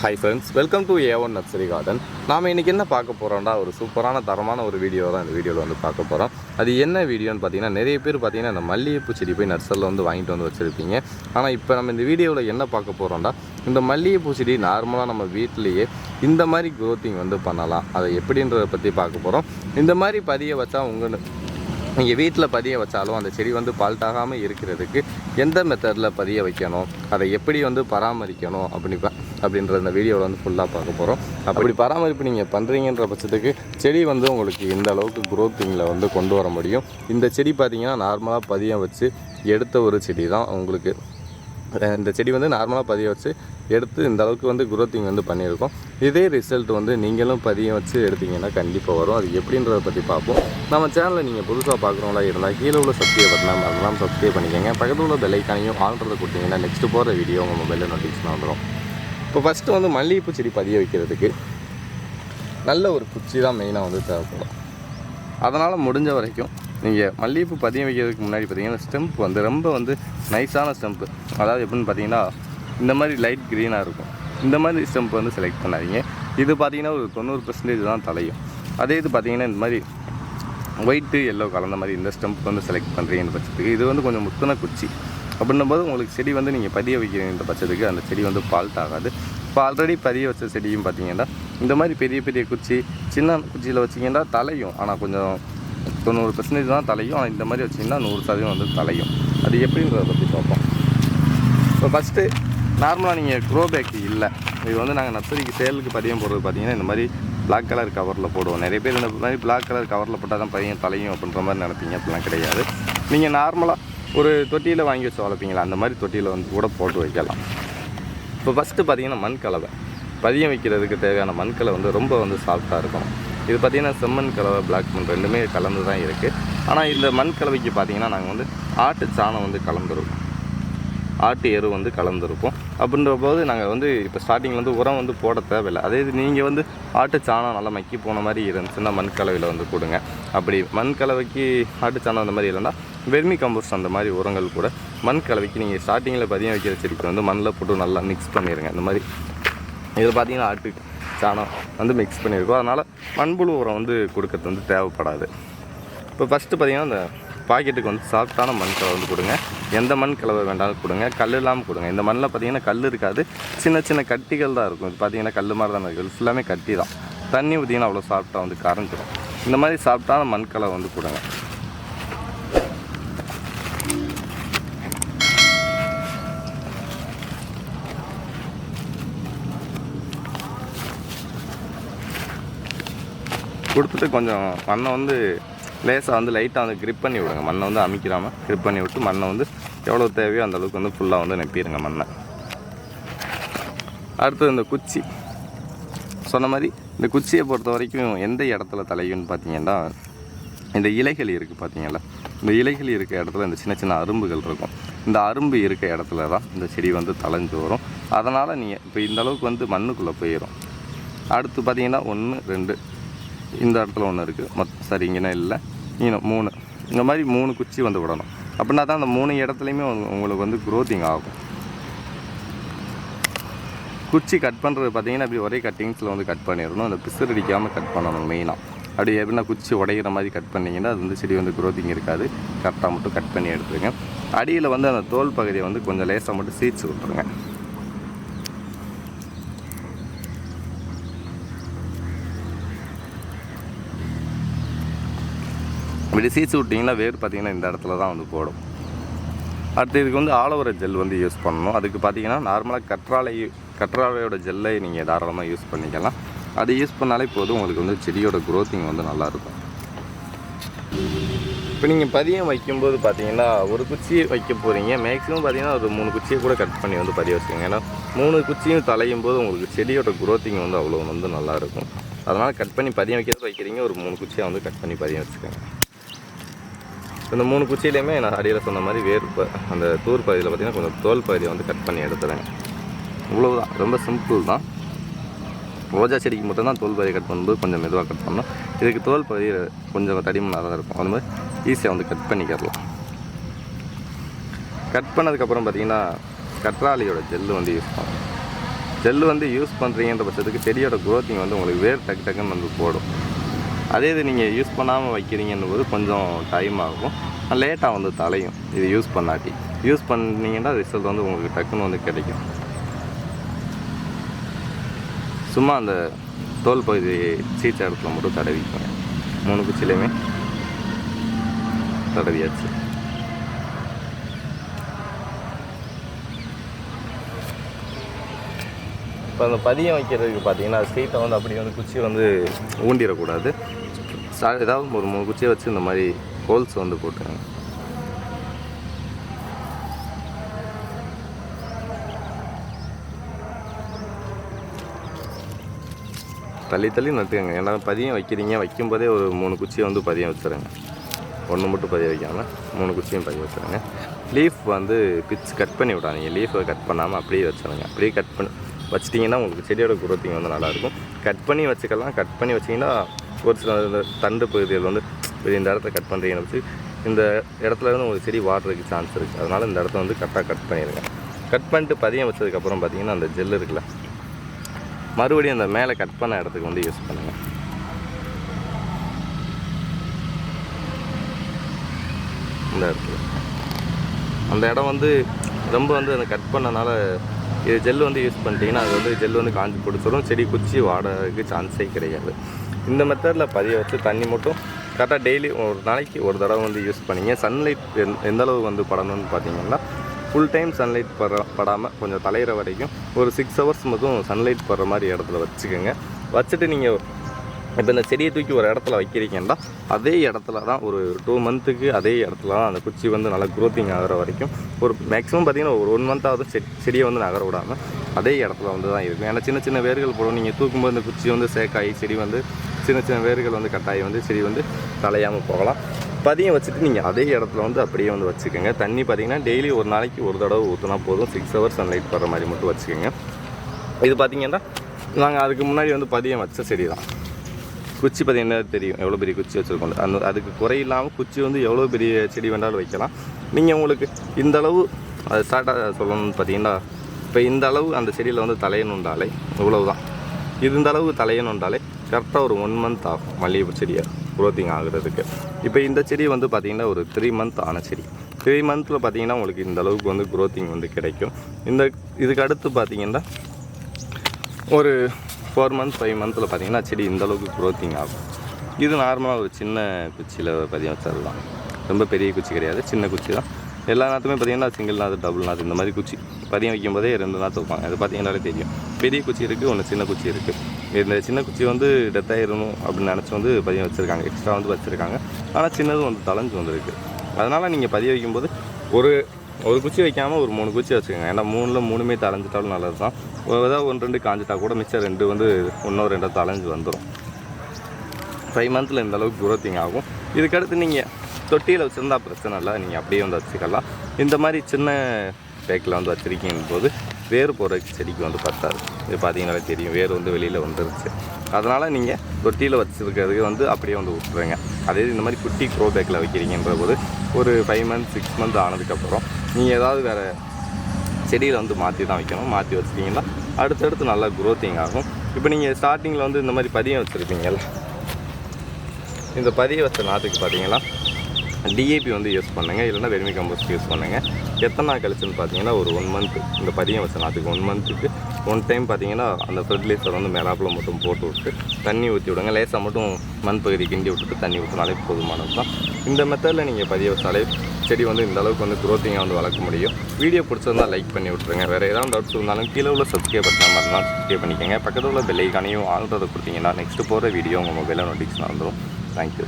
Hi friends welcome to A one nursery garden நாம் இன்றைக்கி என்ன பார்க்க போகிறோம்டா ஒரு சூப்பரான தரமான ஒரு வீடியோ தான் இந்த வீடியோவில் வந்து பார்க்க போகிறோம் அது என்ன வீடியோன்னு பார்த்தீங்கன்னா நிறைய பேர் பார்த்தீங்கன்னா இந்த மல்லிகைப்பூ செடி போய் நர்சரியில் வந்து வாங்கிட்டு வந்து வச்சுருப்பீங்க. ஆனால் இப்போ நம்ம இந்த வீடியோவில் என்ன பார்க்க போகிறோம்டா இந்த மல்லிகைப்பூ செடி நார்மலாக நம்ம வீட்டிலேயே இந்த மாதிரி க்ரோத்திங் வந்து பண்ணலாம். அதை எப்படின்றத பற்றி பார்க்க போகிறோம் இந்த மாதிரி பதிய வச்சா உங்கள் நீங்கள் வீட்டில் பதிய வச்சாலும் அந்த செடி வந்து பால்ட்டாகாமல் இருக்கிறதுக்கு எந்த மெத்தடில் பதிய வைக்கணும்? அதை எப்படி வந்து பராமரிக்கணும்? அப்படி அப்படின்ற இந்த வீடியோவில் வந்து ஃபுல்லாக பார்க்க போகிறோம் அப்படி பராமரிப்பு நீங்கள் பண்ணுறீங்கன்ற பட்சத்துக்கு செடி வந்து உங்களுக்கு இந்த அளவுக்கு குரோத்திங்கில் வந்து கொண்டு வர முடியும். இந்த செடி பார்த்தீங்கன்னா நார்மலாக பதியம் வச்சு எடுத்த ஒரு செடி தான் உங்களுக்கு. இந்த செடி வந்து நார்மலாக பதிய வச்சு எடுத்து இந்த அளவுக்கு வந்து குரோத்திங் வந்து பண்ணியிருக்கோம். இதே ரிசல்ட் வந்து நீங்களும் பதியம் வச்சு எடுத்தீங்கன்னா கண்டிப்பாக வரும். அது எப்படின்றத பற்றி பார்ப்போம். நம்ம சேனலில் நீங்கள் புதுசாக பார்க்குறவங்களா இருந்தால் கீழே உள்ள சப்ஸ்கிரைப் பட்டனா அதெல்லாம் சப்ஸ்கிரைப் பண்ணிக்கோங்க. பக்கத்தில் உள்ள பெல்லைக்கானையும் ஆல்ன்றதை கொடுத்தீங்கன்னா நெக்ஸ்ட்டு போகிற வீடியோ உங்கள் மொபைலில் நோட்டிஃபிகேஷன் வந்துடும் இப்போ ஃபஸ்ட்டு வந்து மல்லிகைப்பூ செடி பதிய வைக்கிறதுக்கு நல்ல ஒரு குச்சி தான் மெயினாக வந்து தேவைப்படும். அதனால் முடிஞ்ச வரைக்கும் நீங்கள் மல்லிகைப்பூ பதிய வைக்கிறதுக்கு முன்னாடி பார்த்தீங்கன்னா ஸ்டெம்ப் வந்து ரொம்ப வந்து நைஸான ஸ்டெம்ப்பு அதாவது எப்படின்னு பார்த்தீங்கன்னா இந்த மாதிரி லைட் க்ரீனாக இருக்கும். இந்த மாதிரி ஸ்டெம்ப் வந்து செலக்ட் பண்ணாதீங்க. இது பார்த்தீங்கன்னா ஒரு தொண்ணூறு பர்சன்டேஜ் தான் தலையும். அதே இது பார்த்தீங்கன்னா இந்த மாதிரி ஒயிட்டு எல்லோ கலந்த மாதிரி இந்த ஸ்டெம்ப் வந்து செலக்ட் பண்ணுறீங்கன்னு பட்சத்துக்கு இது வந்து கொஞ்சம் முத்தின குச்சி. அப்படின்னும் போது உங்களுக்கு செடி வந்து நீங்கள் பதிய வைக்கிறீங்க பட்சத்துக்கு அந்த செடி வந்து ஃபால்ட் ஆகாது. இப்போ ஆல்ரெடி பதிய வச்ச செடியும் பார்த்தீங்கன்னா இந்த மாதிரி பெரிய பெரிய குச்சி சின்ன குச்சியில் வச்சிங்கன்னா தலையும். ஆனால் கொஞ்சம் தொண்ணூறு பர்சன்டேஜ் தான் தலையும். ஆனால் இந்த மாதிரி வச்சிங்கன்னா நூறு சதவீதம் வந்து தலையும். அது எப்படின்றத பற்றி பார்ப்போம். இப்போ ஃபஸ்ட்டு நார்மலாக நீங்கள் க்ரோ பேக் இல்லை. இது வந்து நாங்கள் நர்சரிக்கு சேலுக்கு பதியம் போடுறது பார்த்தீங்கன்னா இந்த மாதிரி பிளாக் கலர் கவரில் போடுவோம். நிறைய பேர் இந்த மாதிரி பிளாக் கலர் கவரில் போட்டால் தான் பையன் தலையும் அப்படின்ற மாதிரி நினைப்பீங்க. அப்படிலாம் கிடையாது. நீங்கள் நார்மலாக ஒரு தொட்டியில் வாங்கி வச்சு வளர்ப்பீங்களா? அந்த மாதிரி தொட்டியில் வந்து கூட போட்டு வைக்கலாம். இப்போ ஃபஸ்ட்டு பார்த்தீங்கன்னா மண் கலவை. பதியம் வைக்கிறதுக்கு தேவையான மண் கலவை வந்து ரொம்ப வந்து சாஃப்டாக இருக்கும் இது பார்த்தீங்கன்னா செம்மண் கலவை பிளாக் மண் ரெண்டுமே கலந்து தான் இருக்குது ஆனால் இந்த மண் கலவைக்கு பார்த்தீங்கன்னா நாங்கள் வந்து ஆட்டு சாணம் வந்து கலந்துருக்கோம். ஆட்டு எரு வந்து கலந்துருப்போம் அப்படின்ற போது நாங்கள் வந்து இப்போ ஸ்டார்டிங்கில் வந்து உரம் வந்து போட தேவையில்லை. அதே இது நீங்கள் வந்து ஆட்டு சாணம் நல்லா மக்கி போன மாதிரி இருந்துச்சுன்னா மண் கலவையில் வந்து கொடுங்க. அப்படி மண் கலவைக்கு ஆட்டு சாணம் அந்த மாதிரி இல்லைன்னா வெர்மி கம்போஸ்ட் அந்த மாதிரி உரங்கள் கூட மண் கலவைக்கு நீங்கள் ஸ்டார்டிங்கில் பதியம் வைக்கிற செடிக்கு வந்து மண்ணில் போட்டு நல்லா மிக்ஸ் பண்ணிடுங்க இந்த மாதிரி இதில் பார்த்தீங்கன்னா ஆட்டு சாணம் வந்து மிக்ஸ் பண்ணியிருக்கோம் அதனால் மண்புழு உரம் வந்து கொடுக்கறது வந்து தேவைப்படாது. இப்போ ஃபஸ்ட்டு பார்த்தீங்கன்னா இந்த பாக்கெட்டுக்கு வந்து சாஃப்டான மண் கலவை வந்து கொடுங்க. எந்த மண் கலவை வேண்டாலும் கொடுங்க. கல் இல்லாமல் கொடுங்க. இந்த மண்ணில் பார்த்தீங்கன்னா கல் இருக்காது. சின்ன சின்ன கட்டிகள் தான் இருக்கும். இது பார்த்தீங்கன்னா கல் மாதிரி தான் இருக்குது ஃபுல்லாமே கட்டி தான். தண்ணி ஊற்றிங்கன்னா அவ்வளோ சாஃப்டாக வந்து கரைஞ்சிடும் இந்த மாதிரி சாஃப்டான மண் கலவை வந்து கொடுங்க. கொடுத்துட்டு கொஞ்சம் மண்ணை வந்து லேசாக வந்து லைட்டாக வந்து க்ரிப் பண்ணி விடுங்க. மண்ணை வந்து அமைக்கிறாமல் க்ரிப் பண்ணி விட்டு மண்ணை வந்து எவ்வளோ தேவையோ அந்தளவுக்கு வந்து ஃபுல்லாக வந்து நெப்பிடுங்க மண்ணை. அடுத்தது இந்த குச்சி. சொன்ன மாதிரி இந்த குச்சியை பொறுத்த வரைக்கும் எந்த இடத்துல தலையும்னு பார்த்தீங்கன்னா இந்த இலைகள் இருக்குது பார்த்தீங்களா இந்த இலைகள் இருக்க இடத்துல இந்த சின்ன சின்ன அரும்புகள் இருக்கும். இந்த அரும்பு இருக்க இடத்துல தான் இந்த செடி வந்து தலைஞ்சு வரும். அதனால் நீங்கள் இப்போ இந்த அளவுக்கு வந்து மண்ணுக்குள்ளே போயிடும் அடுத்து பார்த்தீங்கன்னா ஒன்று ரெண்டு இந்த இடத்துல ஒன்று இருக்குது மொத் சரி இங்கேனா இல்லை. இன்னும் மூணு. இந்த மாதிரி மூணு குச்சி வந்து விடணும். அப்படின்னா தான் அந்த மூணு இடத்துலையுமே உங்களுக்கு வந்து க்ரோத்திங் ஆகும். குச்சி கட் பண்ணுறது பார்த்தீங்கன்னா அப்படி ஒரே கட்டிங்ஸில் வந்து கட் பண்ணிடணும். அந்த பிசர் அடிக்காமல் கட் பண்ணணும் மெயினாக அப்படி எப்படின்னா குச்சி உடையிற மாதிரி கட் பண்ணிங்கன்னா அது வந்து செடி வந்து க்ரோத்திங் இருக்காது. கரெக்டாக மட்டும் கட் பண்ணி எடுத்துருங்க. அடியில் வந்து அந்த தோல் பகுதியை வந்து கொஞ்சம் லேசாக மட்டும் சீச்சு விட்ருங்க இப்படி சீச்சு விட்டிங்கன்னா வேர் பார்த்திங்கன்னா இந்த இடத்துல தான் வந்து போடும். அடுத்து இதுக்கு வந்து ஆலோவர ஜெல் வந்து யூஸ் பண்ணணும். அதுக்கு பார்த்தீங்கன்னா நார்மலாக கற்றாழை கற்றாழையோட ஜெல்லை நீங்கள் தாராளமாக யூஸ் பண்ணிக்கலாம். அது யூஸ் பண்ணாலே போதும். உங்களுக்கு வந்து செடியோட க்ரோத்திங் வந்து நல்லாயிருக்கும். இப்போ நீங்கள் பதியம் வைக்கும்போது பார்த்தீங்கன்னா ஒரு குச்சி வைக்க போகிறீங்க மேக்ஸிமம் பார்த்தீங்கன்னா ஒரு மூணு குச்சியை கூட கட் பண்ணி வந்து பதிய வச்சுக்கோங்க. ஏன்னா மூணு குச்சியும் தலையும் போது உங்களுக்கு செடியோட குரோத்திங் வந்து அவ்வளோ வந்து நல்லாயிருக்கும். அதனால் கட் பண்ணி பதியம் வைக்கிறது வைக்கிறீங்க. ஒரு மூணு குச்சியை வந்து கட் பண்ணி பதியம் வச்சுக்கோங்க. இந்த மூணு குச்சியிலையுமே நான் அடியில் சொன்ன மாதிரி வேர் ப- அந்த தூர் பகுதியில் பார்த்தீங்கன்னா கொஞ்சம் தோல் பகுதியை வந்து கட் பண்ணி எடுத்துறேங்க இவ்வளோதான் ரொம்ப சிம்பிள் தான். ரோஜா செடிக்கு மட்டும்தான் தோல் பகுதியை கட் பண்ணும்போது கொஞ்சம் மெதுவாக கட் பண்ணணும் இதுக்கு தோல் பகுதி கொஞ்சம் தடிமனாக தான் இருக்கும். அந்த மாதிரி ஈஸியாக வந்து கட் பண்ணிக்கிறலாம். கட் பண்ணதுக்கப்புறம் பார்த்தீங்கன்னா கற்றாழையோட ஜெல்லு வந்து யூஸ் பண்ணும் ஜெல் வந்து யூஸ் பண்ணுறீங்கன்ற பட்சத்துக்கு செடியோட க்ரோத்திங் வந்து உங்களுக்கு வேர் டக்கு டக்குன்னு வந்து போடும். அதே இது நீங்கள் யூஸ் பண்ணாமல் வைக்கிறீங்கன்னு போது கொஞ்சம் டைம் ஆகும். லேட்டாக வந்து தலையும். இது யூஸ் பண்ணாட்டி. யூஸ் பண்ணிங்கன்னா ரிசல்ட் வந்து உங்களுக்கு டக்குன்னு வந்து கிடைக்கும். சும்மா அந்த தோல் பகுதி சீச்ச இடத்துல மட்டும் தடவிக்கோங்க. மூணு குச்சிலையுமே தடவியாச்சு. இப்போ அந்த பதியம் வைக்கிறதுக்கு பார்த்தீங்கன்னா ஸ்ட்ரீட்டை வந்து அப்படி வந்து குச்சி வந்து ஊண்டிடக்கூடாது. ஏதாவது ஒரு மூணு குச்சியை வச்சு இந்த மாதிரி ஹோல்ஸ் வந்து போட்டுருங்க தள்ளி தள்ளி நட்டுக்கங்க. ஏன்னா பதியம் வைக்கிறீங்க வைக்கும்போதே ஒரு மூணு குச்சியை வந்து பதியம் வச்சுருங்க. ஒன்று மட்டும் பதிய வைக்காமல் மூணு குச்சியும் பதிய வச்சுருங்க. லீஃப் வந்து பிச் கட் பண்ணி விடாதீங்க. லீஃபை கட் பண்ணாமல் அப்படியே வச்சுருங்க. அப்படியே கட் பண்ணி வச்சிட்டிங்கன்னா உங்களுக்கு செடியோட குரோத்திங் வந்து நல்லாயிருக்கும். கட் பண்ணி வச்சுக்கலாம். கட் பண்ணி வச்சிங்கன்னா ஒரு சில இந்த தண்டு பகுதிகள் வந்து இந்த இடத்த கட் பண்ணுறீங்கன்னு வச்சு இந்த இடத்துல இருந்து உங்களுக்கு செடி வாடுறதுக்கு சான்ஸ் இருக்குது அதனால் இந்த இடத்த வந்து கரெக்டாக கட் பண்ணிடுங்க கட் பண்ணிட்டு பதியம் வச்சதுக்கப்புறம் பார்த்தீங்கன்னா அந்த ஜெல் இருக்குல்ல மறுபடியும் அந்த மேலே கட் பண்ண இடத்துக்கு வந்து யூஸ் பண்ணுங்கள் இந்த இடத்துல. அந்த இடம் வந்து ரொம்ப வந்து அந்த கட் பண்ணனால இது ஜெல் வந்து யூஸ் பண்ணிட்டீங்கன்னா அது வந்து ஜெல் வந்து காஞ்சி பிடிச்சிடும் செடி குச்சி வாடறதுக்கு சான்ஸே கிடையாது. இந்த மெத்தடில் பதிய வச்சு தண்ணி மட்டும் கரெக்டாக டெய்லி ஒரு நாளைக்கு ஒரு தடவை வந்து யூஸ் பண்ணிங்க. சன்லைட் எந்த அளவு வந்து படணும்னு பார்த்தீங்கன்னா ஃபுல் டைம் சன்லைட் பட படாமல் கொஞ்சம் தலையிற வரைக்கும் ஒரு சிக்ஸ் ஹவர்ஸ் மட்டும் சன்லைட் படுற மாதிரி இடத்துல வச்சுக்கோங்க. வச்சுட்டு நீங்கள் இப்போ இந்த செடியை தூக்கி ஒரு இடத்துல வைக்கிறீங்கன்னா அதே இடத்துல தான் ஒரு டூ மந்த்துக்கு அதே இடத்துல தான் அந்த குச்சி வந்து நல்லா க்ரோத்திங் ஆகிற வரைக்கும் ஒரு மேக்ஸிமம் பார்த்தீங்கன்னா ஒரு ஒன் மந்த்தாவது செ செடியை வந்து நகர விடாமல் அதே இடத்துல வந்து தான் இருக்கும். ஏன்னா சின்ன சின்ன வேர்கள் போடும். நீங்கள் தூக்கும்போது இந்த குச்சி வந்து சேக்காயி செடி வந்து சின்ன சின்ன வேர்கள் வந்து கட்டாயி வந்து செடி வந்து தலையாமல் போகலாம். பதியம் வச்சுட்டு நீங்கள் அதே இடத்துல வந்து அப்படியே வந்து வச்சுக்கோங்க. தண்ணி பார்த்தீங்கன்னா டெய்லி ஒரு நாளைக்கு ஒரு தடவை ஊற்றினா போதும். சிக்ஸ் ஹவர்ஸ் சன்லைட் படுற மாதிரி மட்டும் வச்சுக்கோங்க. இது பார்த்தீங்கன்னா நாங்கள் அதுக்கு முன்னாடி வந்து பதியம் வச்ச செடி தான் குச்சி பார்த்தீங்கன்னா தெரியும்? எவ்வளோ பெரிய குச்சி வச்சுருக்கோம்? அந்த அதுக்கு குறையில்லாமல் குச்சி வந்து எவ்வளோ பெரிய செடி வேண்டாலும் வைக்கலாம். நீங்கள் உங்களுக்கு இந்த அளவு அது ஸ்டார்ட்டாக சொல்லணும்னு பார்த்தீங்கன்னா இப்போ இந்த அளவு அந்த செடியில் வந்து தலையணுண்டாலே இவ்வளவுதான். இது இந்த அளவு தலையணுண்டாலே கரெக்டாக ஒரு ஒன் மந்த் ஆகும் மல்லிகைப்பூ செடியை க்ரோத்திங் ஆகுறதுக்கு. இப்போ இந்த செடி வந்து பார்த்திங்கன்னா ஒரு த்ரீ மந்த் ஆன செடி. த்ரீ மந்த்தில் பார்த்தீங்கன்னா உங்களுக்கு இந்த அளவுக்கு வந்து க்ரோத்திங் வந்து கிடைக்கும். இந்த இதுக்கு அடுத்து பார்த்திங்கன்னா ஒரு ஃபோர் மந்த் ஃபைவ் மந்தில் பார்த்தீங்கன்னா செடி இந்தளவுக்கு க்ரோத்திங் ஆகும். இது நார்மலாக ஒரு சின்ன குச்சியில் பதியம் வச்சதுதான் ரொம்ப பெரிய குச்சி கிடையாது சின்ன குச்சி தான். எல்லா நாற்றுமே பார்த்தீங்கன்னா சிங்கிள் நாற்று டபுள் நாற்று இந்த மாதிரி குச்சி. பதியம் வைக்கும் போதே ரெண்டு நாற்று வைப்பாங்க. அது பார்த்தீங்கன்னாலே தெரியும். பெரிய குச்சி இருக்குது ஒன்று சின்ன குச்சி இருக்குது இந்த சின்ன குச்சி வந்து டெத் ஆயிடணும் அப்படின்னு நினச்சி வந்து பதியம் வச்சுருக்காங்க. எக்ஸ்ட்ரா வந்து வச்சுருக்காங்க. ஆனால் சின்னதும் வந்து தலைஞ்சு வந்துருக்கு. அதனால் நீங்கள் பதிய வைக்கும்போது ஒரு ஒரு குச்சி வைக்காமல் ஒரு மூணு குச்சி வச்சுக்கோங்க. ஏன்னா மூணில் மூணுமே தலைஞ்சிட்டாலும் நல்லது தான் ஏதாவது ஒன்று ரெண்டு காஞ்சிட்டா கூட மிச்சம் ரெண்டு வந்து ஒன்றோ ரெண்டோ தலைஞ்சு வந்துடும் ஃபைவ் மந்தில் இந்த அளவுக்கு குரோத்திங் ஆகும். இதுக்கடுத்து நீங்கள் தொட்டியில் வச்சுருந்தா பிரச்சனை இல்லை. நீங்கள் அப்படியே வந்து வச்சுக்கலாம். இந்த மாதிரி சின்ன பேக்கில் வந்து வச்சுருக்கீங்க போது வேர் போகிற செடிக்கு வந்து பத்தாது. இது பார்த்தீங்கனாலே தெரியும். வேர் வந்து வெளியில் வந்துருச்சு. அதனால் நீங்கள் தொட்டியில் வச்சுருக்கிறதுக்கு வந்து அப்படியே வந்து விட்டுருங்க. அதே இந்த மாதிரி குட்டி க்ரோ பேக்கில் வைக்கிறீங்கன்ற போது ஒரு ஃபைவ் மந்த் சிக்ஸ் மந்த் ஆனதுக்கப்புறம் நீங்கள் ஏதாவது வேறு செடியில் வந்து மாற்றி தான் வைக்கணும். மாற்றி வச்சுட்டிங்கன்னா அடுத்தடுத்து நல்லா க்ரோத்திங் ஆகும். இப்போ நீங்கள் ஸ்டார்டிங்கில் வந்து இந்த மாதிரி பதியம் வச்சுருப்பீங்கல்ல? இந்த பதிய வச்ச நாற்றுக்கு பார்த்தீங்கன்னா டிஏபி வந்து யூஸ் பண்ணுங்கள் இல்லைன்னா வெர்மி கம்போஸ்ட் யூஸ் பண்ணுங்கள் எத்தனை நாள் கழிச்சுன்னு பார்த்தீங்கன்னா ஒரு ஒன் மந்த் இந்த பதியம் வச்ச நாற்றுக்கு ஒன் மந்த்துக்கு ஒன் டைம் பார்த்தீங்கன்னா அந்த ஃபெர்டிலைசர் வந்து மேலாப்பில் மட்டும் போட்டு விட்டு தண்ணி ஊற்றி விடுங்க. லேசாக மட்டும் மண் பகுதி கிண்டி விட்டுட்டு தண்ணி ஊற்றினாலே போதுமானது தான். இந்த மெத்தடில் நீங்கள் பதிய வச்சாலே செடி வந்து இந்த அளவுக்கு வந்து க்ரோத்திங்காக வந்து வளர்க்க முடியும். வீடியோ பிடிச்சிருந்தால் லைக் பண்ணி விட்ருங்க வேறு ஏதாவது டவுட்ஸ் இருந்தாலும் கீழே உள்ள சப்ஸ்கிரைப் பட்டன் மாதிரி தான் சப்ஸ்கிரைப் பண்ணிக்கோங்க. பக்கத்தில் உள்ள பெல்லைக்கானையும் ஆல்ரெடி கொடுத்தீங்கன்னா நெக்ஸ்ட் போகிற வீடியோ உங்கள் மொபைலில் நோட்டிஃபிகேஷன் வந்துடும் தேங்க்யூ